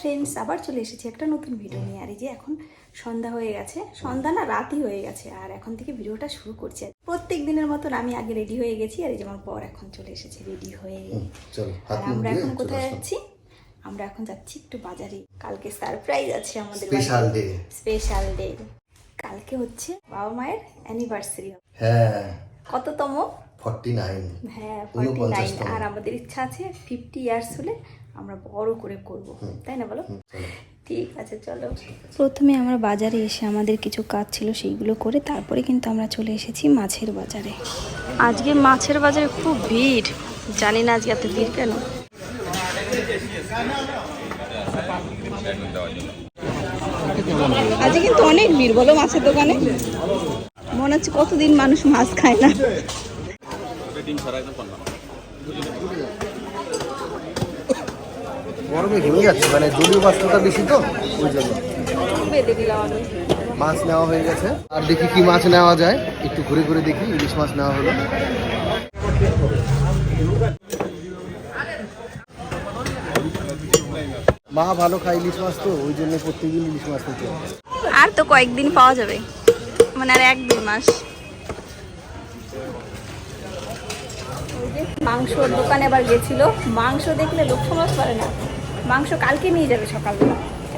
Friends আবার চলে এসেছি একটা নতুন ভিডিও নিয়ে। আর এই যে এখন সন্ধ্যা হয়ে গেছে। সন্ধ্যা না রাতই হয়ে গেছে আর এখন থেকে ভিডিওটা শুরু করছি। প্রত্যেক দিনের মতন আমি আগে রেডি হয়ে গেছি আর এই যেমন পর এখন চলে এসেছে রেডি হয়ে। আর আমরা এখন কোথায় যাচ্ছি? আমরা এখন যাচ্ছি একটু বাজারে। কালকে সারপ্রাইজ আছে আমাদের Special day. স্পেশাল ডে কালকে হচ্ছে বাবা মায়ের অ্যানিভার্সারি হ্যাঁ। কততম? ফর্টি নাইন হ্যাঁ ফর্টি নাইন ঊনপঞ্চাশতম। আর আমাদের ইচ্ছা আছে ফিফটি ইয়ার্স হলে আমরা বড় করে করব। তাই না বলো? ঠিক আছে চলো। প্রথমে আমরা বাজারে এসে আমাদের কিছু কাজ ছিল সেইগুলো করে তারপরে কিন্তু আমরা চলে এসেছি মাছের বাজারে। আজকে মাছের বাজারে খুব ভিড়। জানি না আজকে এত ভিড় কেন? আজকে কিন্তু অনেক ভিড় বলো মাছের দোকানে। মনে হচ্ছে কতদিন মানুষ মাছ খায় না। গরমে ঘেমে যাচ্ছে মানে জলীয় বাষ্পটা বেশি তো ওই জন্য। মাছ নেওয়া হয়ে গেছে। আর দেখি কি মাছ নেওয়া যায় একটু ঘুরে ঘুরে দেখি ইলিশ মাছ নেওয়া হলো। মা ভালো খায় ইলিশ মাছ তো ওই জন্য প্রত্যেকদিন ইলিশ মাছ নিতে আর তো কয়েকদিন পাওয়া যাবে মানে আর এক দুই মাস। মাংসর দোকানে আবার গেছিল মাংস দেখলে লোক সমাজ পারে না। মাংস কালকে নিয়ে যাবে সকালবেলা।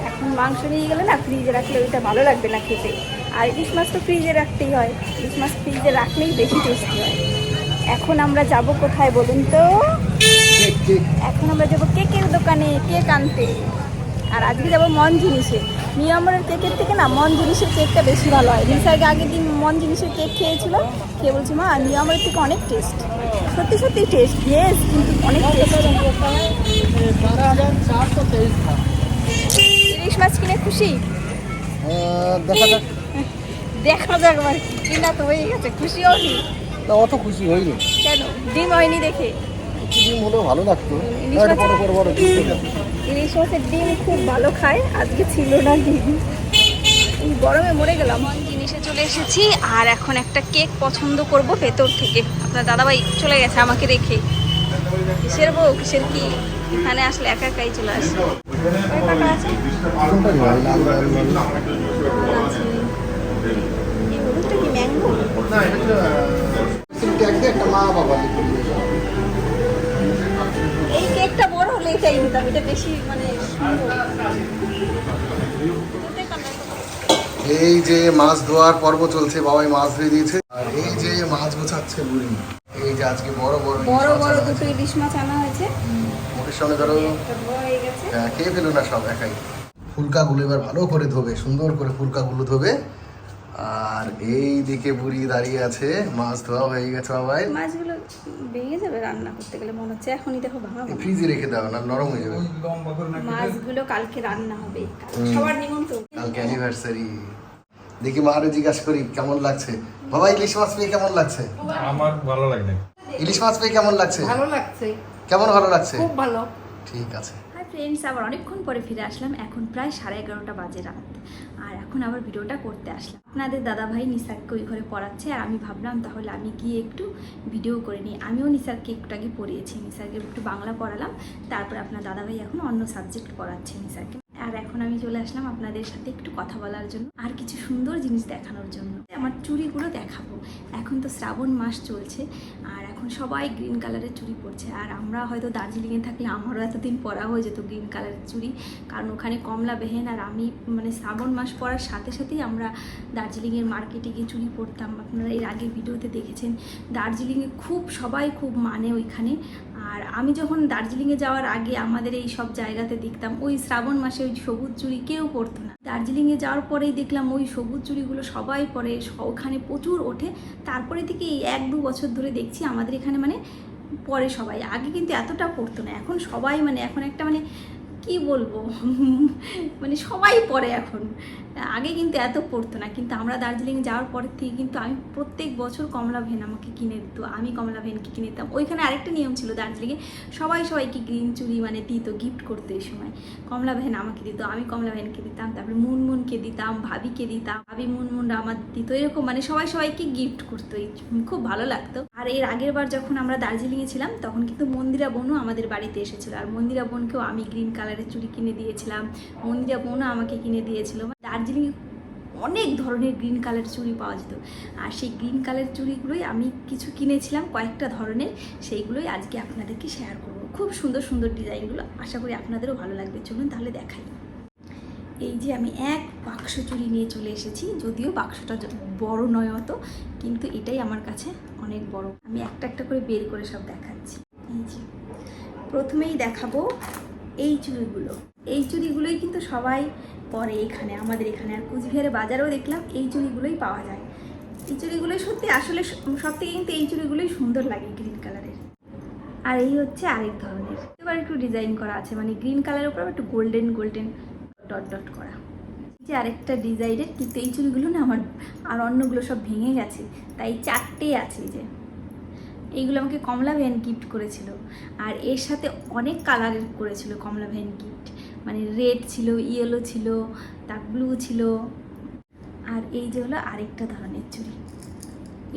এখন মাংস নিয়ে গেলে না ফ্রিজে রাখলে ওইটা ভালো লাগবে না খেতে। আর ইলিশ মাছ তো ফ্রিজে রাখতেই হয়। ইলিশ মাছ ফ্রিজে রাখলেই বেশি টেস্টি হয়। এখন আমরা যাব কোথায় বলুন তো? এখন আমরা যাব কেকের দোকানে কেক আনতে। আর আজকে যাব মন জিনিসে নিয়মের কেকের থেকে না মন জিনিসের কেকটা বেশি ভালো হয়। নিসার্গে আগের দিন মন জিনিসের কেক খেয়েছিল। খেয়ে বলছি মা নিয়মের থেকে অনেক টেস্ট। সত্যি সত্যি টেস্ট ইয়েস কিন্তু অনেক টেস্ট। ইলিশ মাছ কিনে খুশি? দেখা যাক। দেখা যাক আবার কিনা তো হয়ে গেছে খুশি হলি না অত খুশি হইনি কেন? ডিম হয়নি দেখে? ডিম হলেও ভালো লাগতো। ইলিশ একটা বড় বড় বড় ডিম। ইলিশ মাছের ডিম খুব ভালো খায় আজকে ছিল না ডিম। গরমে মরে গেলাম। জিনিসে চলে এসেছি আর এখন একটা কেক পছন্দ করব ভেতর থেকে। আপনার দাদাভাই চলে গেছে আমাকে রেখে। কিসের বউ কিসের কি? এখানে আসলে একা একাই চলে আসে। ওই কাটা আছে? এটাই নিতাম এটা বেশি মানে। এই যে মাছ ধোয়ার পর্ব চলছে বাবাই মাছ ধুয়ে দিয়েছে। আর এই যে মাছ গোছাচ্ছে বুড়ি এই যে আজকে বড় বড় বড় বড় দুটো ইলিশ মাছ আনা হয়েছে। মুখের সামনে ধরো। হয়ে গেছে। হ্যাঁ, খেয়ে ফেলো না সব একাই। ফুলকাগুলো এবার ভালো করে ধোবে সুন্দর করে ফুলকাগুলো ধোবে। আর এই দিকে বুড়ি দাঁড়িয়ে আছে মাছ ধোয়া হয়ে গেছে বাবাই। মাছগুলো ভেঙে যাবে রান্না করতে গেলে মনে হচ্ছে এখনই দেখো ভাঙা ফ্রিজে রেখে দাও না নরম হয়ে যাবে। মাছগুলো কালকে রান্না হবে সবার নিমন্ত্রণ। কালকে অ্যানিভার্সারি দেখি মারে জিজ্ঞাসা করি কেমন লাগছে? বাবা ইলিশ মাছ পেয়ে কেমন লাগছে? আমার ভালো লাগে ইলিশ মাছ পেয়ে কেমন লাগছে? ভালো লাগছে। কেমন ভালো লাগছে? খুব ভালো। ঠিক আছে। ফ্রেন্ডস আবার অনেকক্ষণ পরে ফিরে আসলাম। এখন প্রায় সাড়ে এগারোটা বাজে রাত। আর এখন আবার ভিডিওটা করতে আসলাম। আপনাদের দাদাভাই নিসারকে ওই ঘরে পড়াচ্ছে, আর আমি ভাবলাম তাহলে আমি গিয়ে একটু ভিডিও করে নিই। আমিও নিসারকে একটু আগে পড়িয়েছি, নিসারকে একটু বাংলা পড়ালাম। তারপর আপনার দাদাভাই এখন অন্য সাবজেক্ট পড়াচ্ছে নিসারকে। আর এখন আমি চলে আসলাম আপনাদের সাথে একটু কথা বলার জন্য, আর কিছু সুন্দর জিনিস দেখানোর জন্য। আমার চুরিগুলো দেখাবো। এখন তো শ্রাবণ মাস চলছে, আর এখন সবাই গ্রিন কালারের চুড়ি পরছে। আর আমরা হয়তো দার্জিলিংয়ে থাকলে আমারও এতদিন পরা হয়ে যেত গ্রিন কালারের চুড়ি। কারণ ওখানে কমলা বেহেন আর আমি মানে শ্রাবণ মাস পরার সাথে সাথেই আমরা দার্জিলিংয়ের মার্কেটে গিয়ে চুড়ি পরতাম। আপনারা এর আগে ভিডিওতে দেখেছেন। দার্জিলিংয়ে খুব, সবাই খুব মানে ওইখানে। আর আমি যখন দার্জিলিংয়ে যাওয়ার আগে আমাদের এই সব জায়গাতে দেখতাম, ওই শ্রাবণ মাসে ওই সবুজ চুড়ি কেউ পরতো না। দার্জিলিংয়ে যাওয়ার পরেই দেখলাম ওই সবুজ চুড়িগুলো সবাই পরে ওখানে প্রচুর ওঠে। তারপরে থেকে এই এক দু বছর ধরে দেখছি আমাদের এখানে মানে পরে সবাই। আগে কিন্তু এতটা পড়তো না, এখন সবাই মানে এখন একটা মানে কি বলব? মানে সবাই পড়ে এখন। আগে কিন্তু এত পড়তো না, কিন্তু আমরা দার্জিলিং যাওয়ার পর থেকে কিন্তু আমি প্রত্যেক বছর কমলা ভেন আমাকে কিনে দিত, আমি কমলা ভেনকে কিনে দিতাম। ওইখানে আরেকটা নিয়ম ছিল দার্জিলিংয়ে, সবাই সবাইকে গ্রিন চুড়ি মানে দিত গিফট করতো এই সময়। কমলা ভেন আমাকে দিত, আমি কমলা ভেনকে দিতাম, তারপরে মুনমুনকে দিতাম, ভাবিকে দিতাম, ভাবি মুনমুনরা আমার দিত, এরকম মানে সবাই সবাইকে গিফট করতো, এই খুব ভালো লাগতো। আর এর আগের বার যখন আমরা দার্জিলিংয়ে ছিলাম, তখন কিন্তু মন্দিরা বোনও আমাদের বাড়িতে এসেছিল, আর মন্দিরা বোনকেও আমি গ্রিন কালারের কালারের চুড়ি কিনে দিয়েছিলাম মন্দিরা বোনও আমাকে কিনে দিয়েছিল। দার্জিলিং অনেক ধরনের গ্রিন কালারের চুড়ি পাওয়া যেত। আর সেই গ্রিন কালারের চুড়িগুলোই আমি কিছু কিনেছিলাম, কয়েকটা ধরনের। সেইগুলোই আজকে আপনাদেরকে শেয়ার করব। খুব সুন্দর সুন্দর ডিজাইনগুলো। আশা করি আপনাদেরও ভালো লাগবে। চলুন তাহলে দেখাই। এই যে আমি এক বাক্স চুড়ি নিয়ে চলে এসেছি। যদিও বাক্সটা বড় নয় অত, কিন্তু এটাই আমার কাছে অনেক বড়। আমি একটা একটা করে বের করে সব দেখাচ্ছি। এই যে, প্রথমেই দেখাবো এই চুড়িগুলো। এই চুড়িগুলোই কিন্তু সবাই পরে এখানে, আমাদের এখানে। আর কুচবিহারে বাজারেও দেখলাম এই চুড়িগুলোই পাওয়া যায়। এই চুড়িগুলোই সত্যি আসলে সব থেকে কিন্তু এই চুড়িগুলোই সুন্দর লাগে গ্রিন কালারের। আর এই হচ্ছে আরেক ধরনের। এবার একটু ডিজাইন করা আছে মানে গ্রিন কালারের উপর একটু গোল্ডেন গোল্ডেন ডট ডট করা। যে আরেকটা ডিজাইনের, কিন্তু এই চুড়িগুলো না আমার, আর অন্যগুলো সব ভেঙে গেছে। তাই চারটে আছে যে। এইগুলো আমাকে কমলা ভ্যান গিফট করেছিল। আর এর সাথে অনেক কালারের করেছিল কমলা ভ্যান গিফট মানে রেড ছিল ইয়েলো ছিল, তার ব্লু ছিল। আর এই যে হলো আরেকটা ধরনের চুড়ি।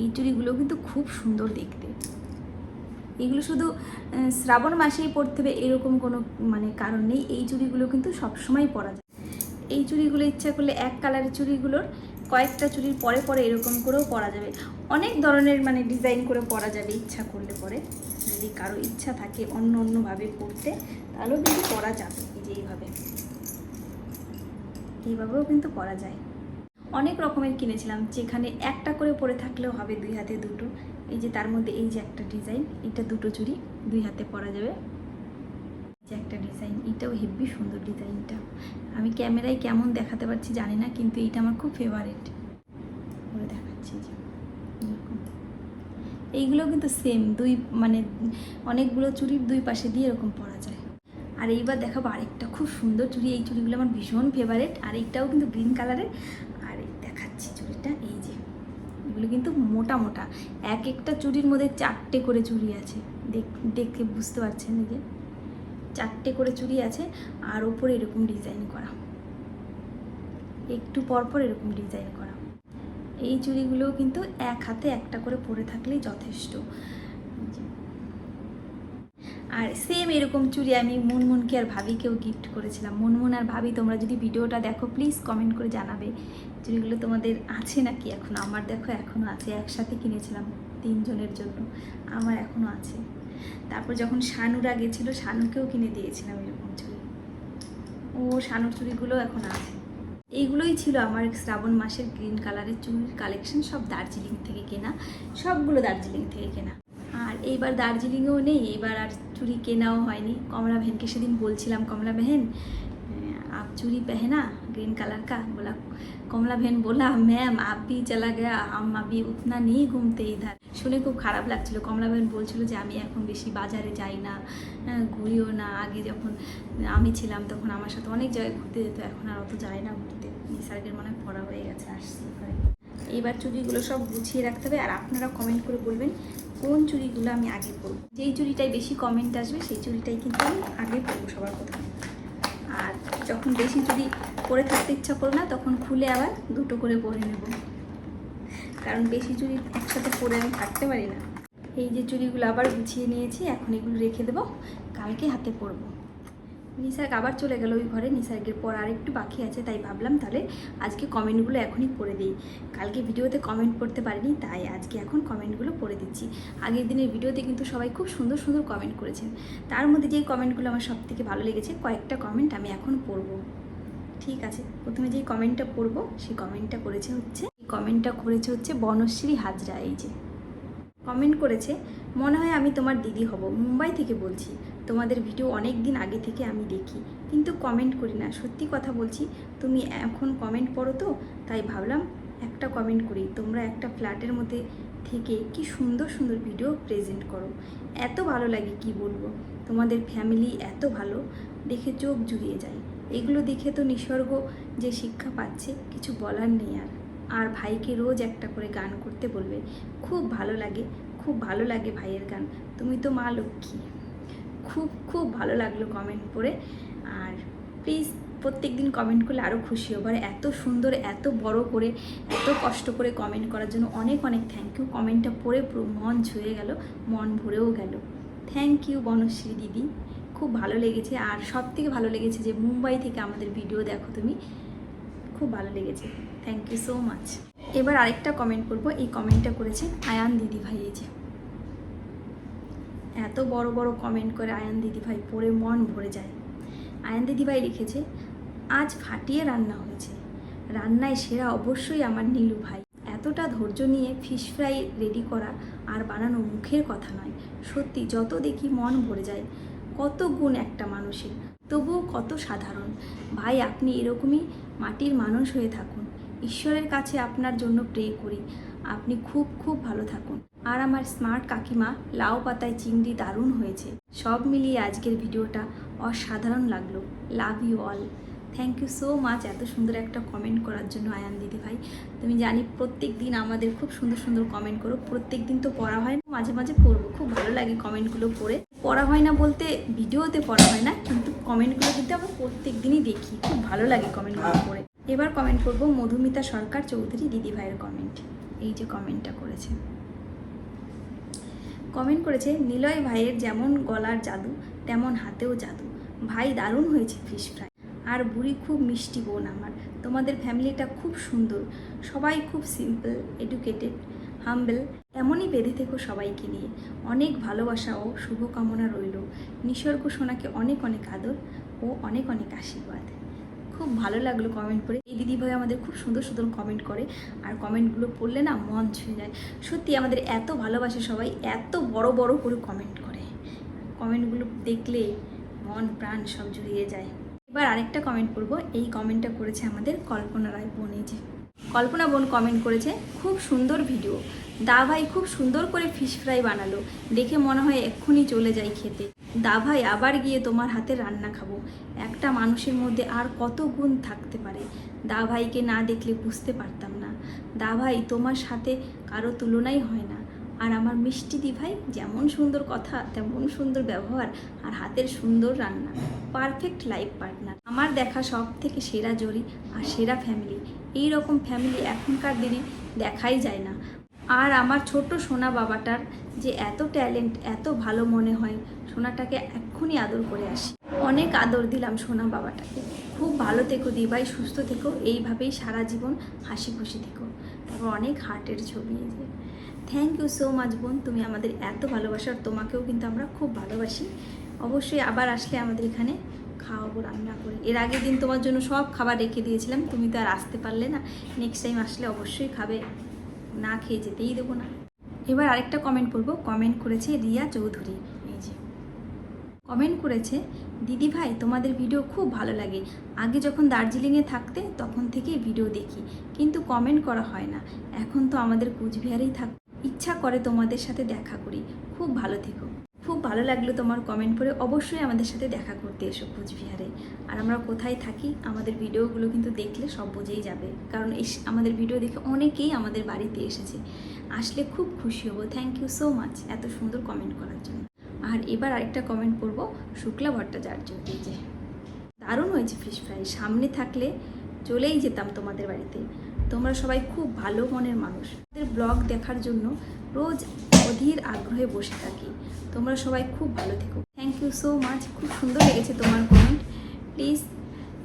এই চুড়িগুলো কিন্তু খুব সুন্দর দেখতে। এগুলো শুধু শ্রাবণ মাসেই পরতে হবে এরকম কোনো মানে কারণ নেই। এই চুড়িগুলো কিন্তু সবসময় পরা যায়। এই চুড়িগুলো ইচ্ছা করলে এক কালারের চুড়িগুলোর কয়েকটা চুড়ির পরে পরে এরকম করেও পরা যাবে। অনেক ধরনের মানে ডিজাইন করে পরা যাবে, ইচ্ছা করলে পরে। যদি কারও ইচ্ছা থাকে অন্য অন্যভাবে পরতে তাহলেও কিন্তু পরা যাবে যে এইভাবে। এইভাবেও কিন্তু পরা যায়। অনেক রকমের কিনেছিলাম, যেখানে একটা করে পরে থাকলেও হবে দুই হাতে দুটো। এই যে তার মধ্যে এই যে একটা ডিজাইন এটা দুটো চুরি দুই হাতে পরা যাবে। যে একটা ডিজাইন এটাও হেভি সুন্দর ডিজাইনটা আমি ক্যামেরায় কেমন দেখাতে পারছি জানি না, কিন্তু এইটা আমার খুব ফেভারিট করে দেখাচ্ছি যে এরকম। এইগুলো কিন্তু সেম দুই মানে অনেকগুলো চুড়ির দুই পাশে দিয়ে এরকম পরা যায়। আর এইবার দেখাবো আরেকটা, খুব সুন্দর চুড়ি এই চুড়িগুলো আমার ভীষণ ফেভারেট আর এইটাও কিন্তু গ্রিন কালারের আর দেখাচ্ছি চুড়িটা এই যে। এগুলো কিন্তু মোটা মোটা। এক একটা চুড়ির মধ্যে চারটে করে চুড়ি আছে। দেখ- বুঝতে পারছেন যে? চারটে করে চুড়ি আছে, আর ওপরে এরকম ডিজাইন করা। একটু পর পর এরকম ডিজাইন করা। এই চুড়িগুলোও কিন্তু এক হাতে একটা করে পরে থাকলেই যথেষ্ট। আর সেম এরকম চুড়ি আমি মুনমুনকে আর ভাবিকেও গিফট করেছিলাম। মুনমুন আর ভাবি, তোমরা যদি ভিডিওটা দেখো প্লিজ কমেন্ট করে জানাবে চুড়িগুলো তোমাদের আছে নাকি এখন? আমার দেখো এখনও আছে, একসাথে কিনেছিলাম তিনজনের জন্য। আমার এখনও আছে। তারপর যখন শানুরা গেছিল, শানুকেও কিনে দিয়েছিলাম এরকম চুড়ি। ও শানুর চুড়িগুলো এখন আছে। এইগুলোই ছিল আমার শ্রাবণ মাসের গ্রিন কালারের চুড়ির কালেকশন সব দার্জিলিং থেকে কেনা সবগুলো দার্জিলিং থেকে কেনা আর এইবার দার্জিলিংয়েও নেই এবার আর চুড়ি কেনাও হয়নি কমলা बहन সেদিন বলছিলাম কমলা बहन आप चूड़ी पहना ग्रीन कलर का बोला कमला बहन बोला मैम आप भी चला गया हम अभी उतना नहीं घूमते इधर শুনে খুব খারাপ লাগছিল কমলা বহন বলছিল যে আমি এখন বেশি বাজারে যাই না হ্যাঁ, ঘুরিও না আগে যখন আমি ছিলাম তখন আমার সাথে অনেক জায়গায় ঘুরতে যেত এখন আর অত যায় না ঘুরতে নিসার্গের মনে পড়া হয়ে গেছে, আসছি এইবার চুড়িগুলো সব গুছিয়ে রাখতে হবে, আর আপনারা কমেন্ট করে বলবেন কোন চুড়িগুলো আমি আগে পরবো। যেই চুড়িটাই বেশি কমেন্ট আসবে, সেই চুড়িটাই কিন্তু আমি আগে পরবো সবার প্রথমে। আর যখন বেশি চুড়ি পরে থাকতে ইচ্ছা করো না, তখন খুলে আবার দুটো করে পরে নেব। কারণ বেশি চুড়ি একসাথে পরে আমি থাকতে পারি না। এই যে চুড়িগুলো আবার গুছিয়ে নিয়েছি, এখন এগুলো রেখে দেবো, কালকে হাতে পরবো। নিসার্গ আবার চলে গেল ওই ঘরে। নিসার্গের পর আর একটু বাকি আছে, তাই ভাবলাম তাহলে আজকে কমেন্টগুলো এখনই পড়ে দিই। কালকে ভিডিওতে কমেন্ট করতে পারিনি, তাই আজকে এখন কমেন্টগুলো পড়ে দিচ্ছি। আগের দিনের ভিডিওতে কিন্তু সবাই খুব সুন্দর সুন্দর কমেন্ট করেছেন। তার মধ্যে যেই কমেন্টগুলো আমার সব থেকে ভালো লেগেছে, কয়েকটা কমেন্ট আমি এখন পড়ব। ঠিক আছে, প্রথমে যেই কমেন্টটা পড়ব, সেই কমেন্টটা করেছে হচ্ছে কমেন্টটা করেছে হচ্ছে বনশ্রী হাজরা, এই যে। কমেন্ট করেছে, মনে হয় আমি তোমার দিদি হব। মুম্বাই থেকে বলছি তোমাদের ভিডিও অনেক দিন আগে থেকে আমি দেখি, কিন্তু কমেন্ট করি না। সত্যি কথা বলছি, তুমি এখন কমেন্ট পড়ো তো, তাই ভাবলাম একটা কমেন্ট করি। তোমরা একটা ফ্ল্যাটের মধ্যে থেকে কি সুন্দর সুন্দর ভিডিও প্রেজেন্ট করো। এত ভালো লাগে কি বলব? তোমাদের ফ্যামিলি এত ভালো, দেখে চোখ জুড়িয়ে যায়। এগুলো দেখে তো নিসর্গ যে শিক্ষা পাচ্ছে, কিছু বলার নেই আর। আর ভাইকে রোজ একটা করে গান করতে বলবে, খুব ভালো লাগে, খুব ভালো লাগে ভাইয়ের গান। তুমি তো মা লক্ষ্মী। খুব খুব ভালো লাগল কমেন্ট পড়ে। আর প্লিজ প্রত্যেক দিন কমেন্ট করলে আরও খুশি হব। আর এত সুন্দর, এত বড় করে, এত কষ্ট করে কমেন্ট করার জন্য অনেক অনেক থ্যাংক ইউ কমেন্টটা পড়ে পুরো মন ছুঁয়ে গেল, মন ভরেও গেল। থ্যাংক ইউ বনশ্রী দিদি। খুব ভালো লেগেছে। আর সব থেকে ভালো লেগেছে যে মুম্বাই থেকে আমাদের ভিডিও দেখো তুমি। খুব ভালো লেগেছে। থ্যাংক ইউ সো মাচ এবার আরেকটা কমেন্ট করব এই কমেন্টটা করেছে আয়ান দিদি ভাই এই যে। এত বড় বড় কমেন্ট করে আয়ান দিদি ভাই পড়ে মন ভরে যায়। আয়ান দিদি ভাই লিখেছে, আজ ফাটিয়ে রান্না হয়েছে। রান্নায় সেরা অবশ্যই আমার নীলু ভাই। এতটা ধৈর্য নিয়ে ফিশ ফ্রাই রেডি করা আর বানানো মুখের কথা নয়। সত্যি, যত দেখি মন ভরে যায়, কত গুণ একটা মানুষের। তবুও কত সাধারণ। ভাই, আপনি এরকমই মাটির মানুষ হয়ে থাকুন। ঈশ্বরের কাছে আপনার জন্য প্রে করি। আপনি খুব খুব ভালো থাকুন। আর আমার স্মার্ট কাকিমা লাউ পাতায় চিংড়ি দারুণ হয়েছে। সব মিলিয়ে আজকের ভিডিওটা অসাধারণ লাগল। Love you all thank you so much এত সুন্দর একটা কমেন্ট করার জন্য আয়ান দিদি ভাই। তুমি জানি প্রত্যেক দিন আমাদের খুব সুন্দর সুন্দর কমেন্ট করো। প্রত্যেক দিন তো পড়া হয় না, মাঝে মাঝে পড়ব। খুব ভালো লাগে কমেন্টগুলো পড়ে। পড়া হয় না বলতে ভিডিওতে পড়া হয় না, কিন্তু কমেন্টগুলো কিন্তু আমরা প্রত্যেক দিনই দেখি। খুব ভালো লাগে কমেন্টগুলো পড়ে। এবার কমেন্ট করব মধুমিতা সরকার চৌধুরী দিদি ভাইয়ের কমেন্ট এই যে কমেন্টটা করেছে। কমেন্ট করেছে, নিলয় ভাইয়ের যেমন গলার জাদু, তেমন হাতেও জাদু। ভাই দারুণ হয়েছে ফিশ ফ্রাই আর বুড়ি খুব মিষ্টি বোন আমার। তোমাদের ফ্যামিলিটা খুব সুন্দর। সবাই খুব সিম্পল এডুকেটেড হাম্বেল এমনই বেঁধে থেকো সবাইকে নিয়ে। অনেক ভালোবাসা ও শুভকামনা রইল। নিসর্গ সোনাকে অনেক অনেক আদর ও অনেক অনেক আশীর্বাদ। খুব ভালো লাগল কমেন্ট করে। এই দিদিভাই আমাদের খুব সুন্দর সুন্দর কমেন্ট করে। আর কমেন্টগুলো পড়লে না মন ছুঁয়ে যায়। সত্যি আমাদের এত ভালোবাসে সবাই, এত বড় বড় করে কমেন্ট করে। কমেন্টগুলো দেখলে মন, প্রাণ সব জুড়িয়ে যায়। এবার আরেকটা কমেন্ট করব এই কমেন্টটা করেছে আমাদের কল্পনা রায় বনে যে কল্পনা বোন কমেন্ট করেছে, খুব সুন্দর ভিডিও দা ভাই খুব সুন্দর করে ফিশ ফ্রাই বানালো। দেখে মনে হয় এক্ষুনি চলে যাই খেতে। দা ভাই আবার গিয়ে তোমার হাতে রান্না খাব। একটা মানুষের মধ্যে আর কত গুণ থাকতে পারে। দা ভাইকে না দেখলে বুঝতে পারতাম না। দা ভাই, তোমার সাথে কারও তুলনাই হয় না। আর আমার মিষ্টি দি ভাই, যেমন সুন্দর কথা, তেমন সুন্দর ব্যবহার আর হাতের সুন্দর রান্না। পারফেক্ট লাইফ পার্টনার আমার দেখা সব থেকে সেরা জড়ি আর সেরা ফ্যামিলি এই রকম ফ্যামিলি এখনকার দিনে দেখাই যায় না। আর আমার ছোট সোনা বাবাটার যে এত ট্যালেন্ট এত ভালো মনে হয়, সোনাটাকে এক্ষুনি আদর করে আসি। অনেক আদর দিলাম সোনা বাবাটাকে। খুব ভালো থেকো দিভাই সুস্থ থেকো, এইভাবেই সারা জীবন হাসি খুশি থেকো। তারপর অনেক হার্টের ছবি যে। থ্যাংক ইউ সো মাচ বোন, তুমি আমাদের এত ভালোবাসার তোমাকেও কিন্তু আমরা খুব ভালোবাসি। অবশ্যই আবার আসলে আমাদের এখানে খাওয়াবো, রান্না করে। এর আগের দিন তোমার জন্য সব খাবার রেখে দিয়েছিলাম, তুমি তো আর আসতে পারলে না। নেক্সট টাইম আসলে অবশ্যই খাবে। না খেয়ে যেতেই দেবো না। এবার আরেকটা কমেন্ট করব কমেন্ট করেছে রিয়া চৌধুরী। এই যে। কমেন্ট করেছে, দিদি ভাই, তোমাদের ভিডিও খুব ভালো লাগে। আগে যখন দার্জিলিংয়ে থাকতে, তখন থেকেই ভিডিও দেখি। কিন্তু কমেন্ট করা হয় না। এখন তো আমাদের কুচবিহারেই থাক ইচ্ছা করে তোমাদের সাথে দেখা করি। খুব ভালো থেকো। খুব ভালো লাগল তোমার কমেন্ট করে। অবশ্যই আমাদের সাথে দেখা করতে এসো কুচবিহারে। আর আমরা কোথায় থাকি, আমাদের ভিডিওগুলো কিন্তু দেখলে সব বুঝেই যাবে। কারণ এস আমাদের ভিডিও দেখে অনেকেই আমাদের বাড়িতে এসেছে। আসলে খুব খুশি হব। থ্যাংক ইউ সো মাচ এত সুন্দর কমেন্ট করার জন্য। আর এবার আরেকটা কমেন্ট করব শুক্লা ভট্টাচার্য এই যে দারুণ হয়েছে ফিশ ফ্রাই সামনে থাকলে চলেই যেতাম তোমাদের বাড়িতে। তোমরা সবাই খুব ভালো মনের মানুষ। ব্লগ দেখার জন্য রোজ অধীর আগ্রহে বসে থাকি। তোমরা সবাই খুব ভালো থেকো। থ্যাংক ইউ সো মাচ খুব সুন্দর লেগেছে তোমার কমেন্ট প্লিজ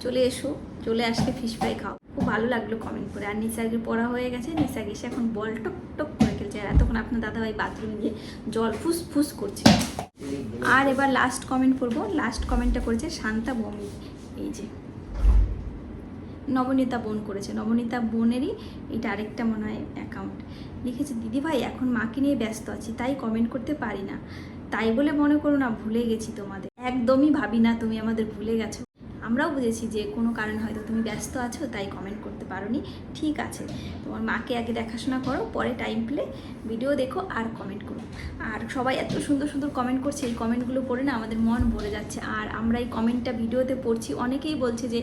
চলে এসো, চলে আসলে ফিশ ফ্রাই খাও। খুব ভালো লাগল কমেন্ট করে। আর নিসাগের পড়া হয়ে গেছে। নিসাগ এসে এখন বল টক টক করে খেলছে। আর এতক্ষণ আপনার দাদাভাই বাথরুমে গিয়ে জল ফুস ফুস করছে আর এবার লাস্ট কমেন্ট করব লাস্ট কমেন্টটা করেছে শান্তা বমি। এই যে। নবনীতা বোন করেছে। নবনীতা বোনেরই এটা আরেকটা মনে হয় অ্যাকাউন্ট লিখেছে দিদি ভাই এখন মাকে নিয়ে ব্যস্ত আছি, তাই কমেন্ট করতে পারি না। তাই বলে মনে করো না, ভুলে গেছি তোমাদের। একদমই ভাবি না তুমি আমাদের ভুলে গেছো। আমরাও বুঝেছি যে কোনো কারণে হয়তো তুমি ব্যস্ত আছো, তাই কমেন্ট করতে পারোনি। ঠিক আছে, তোমার মাকে আগে দেখাশোনা করো, পরে টাইম পেলে ভিডিও দেখো আর কমেন্ট করো। আর সবাই এত সুন্দর সুন্দর কমেন্ট করছে, এই কমেন্টগুলো পড়ে না আমাদের মন ভরে যাচ্ছে। আর আমরা এই কমেন্টটা ভিডিওতে পড়ছি, অনেকেই বলছে যে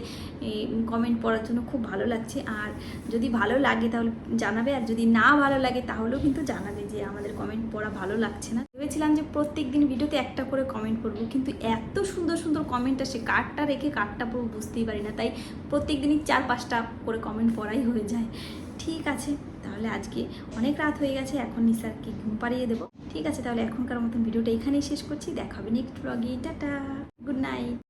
কমেন্ট পড়ার জন্য খুব ভালো লাগছে। আর যদি ভালো লাগে তাহলে জানাবে, আর যদি না ভালো লাগে তাহলেও কিন্তু জানাবে যে আমাদের কমেন্ট পড়া ভালো লাগছে না। ভেবেছিলাম যে প্রত্যেক দিন ভিডিওতে একটা করে কমেন্ট করব, কিন্তু এত সুন্দর সুন্দর কমেন্ট আসে কার্ডটা রেখে কার্ডটা পুরো বুঝতেই পারি না, তাই প্রত্যেক দিনই চার পাঁচটা করে কমেন্ট পড়াই হয়ে যায়। ঠিক আছে, তাহলে আজকে অনেক রাত হয়ে গেছে, এখন নিসারকে ঘুম পাড়িয়ে দেবো। ঠিক আছে, তাহলে এখনকার মতন ভিডিওটা এখানেই শেষ করছি, দেখা হবে নেক্সট ব্লগে টাটা গুড নাইট